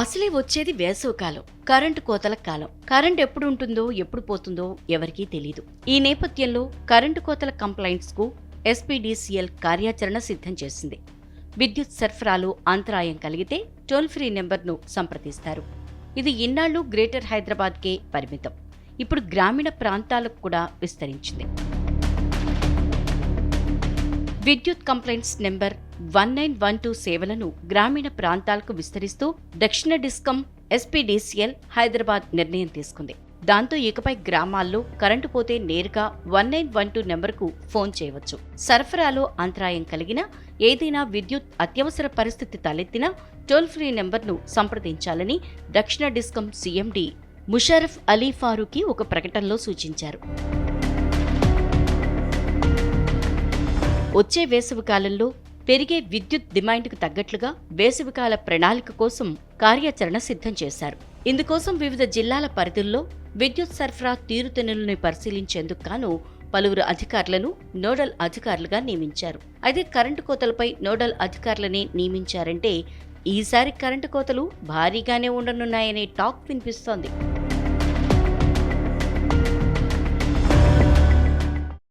అసలే వచ్చేది వేసవికాలం కరెంటు కోతల కాలం. కరెంట్ ఎప్పుడు ఉంటుందో ఎప్పుడు పోతుందో ఎవరికీ తెలియదు ఈ నేపథ్యంలో కరెంటు కోతల కంప్లైంట్స్కు ఎస్పీడీసీఎల్ కార్యాచరణ సిద్ధం చేసింది. విద్యుత్ సరఫరాలు అంతరాయం కలిగితే టోల్ ఫ్రీ నెంబర్ను సంప్రదిస్తారు. ఇది ఇన్నాళ్ళు గ్రేటర్ హైదరాబాద్కే పరిమితం. ఇప్పుడు గ్రామీణ ప్రాంతాలకు కూడా విస్తరించింది. విద్యుత్ complaints number one nine one two సేవలను గ్రామీణ ప్రాంతాలకు విస్తరిస్తూ దక్షిణ డిస్కం ఎస్పీడీసీఎల్ హైదరాబాద్ నిర్ణయం తీసుకుంది. దాంతో ఇకపై గ్రామాల్లో కరెంటు పోతే నేరుగా వన్ నైన్ వన్ టూ నెంబర్కు ఫోన్ చేయవచ్చు. సరఫరాలో అంతరాయం కలిగిన ఏదైనా విద్యుత్ అత్యవసర పరిస్థితి తలెత్తినా టోల్ ఫ్రీ నెంబర్ను సంప్రదించాలని దక్షిణ డిస్కం సీఎండీ ముషరఫ్ అలీ ఫారూఖీ ఒక ప్రకటనలో సూచించారు. వచ్చే వేసవికాలంలో పెరిగే విద్యుత్ డిమాండ్కు తగ్గట్లుగా వేసవికాల ప్రణాళిక కోసం కార్యాచరణ సిద్ధం చేశారు. ఇందుకోసం వివిధ జిల్లాల పరిధుల్లో విద్యుత్ సరఫరా తీరుతెన్నులను పరిశీలించేందుకు గాను పలువురు అధికారులను నోడల్ అధికారులుగా నియమించారు. అయితే కరెంటు కోతలపై నోడల్ అధికారులనే నియమించారంటే ఈసారి కరెంటు కోతలు భారీగానే ఉండనున్నాయనే టాక్ వినిపిస్తోంది.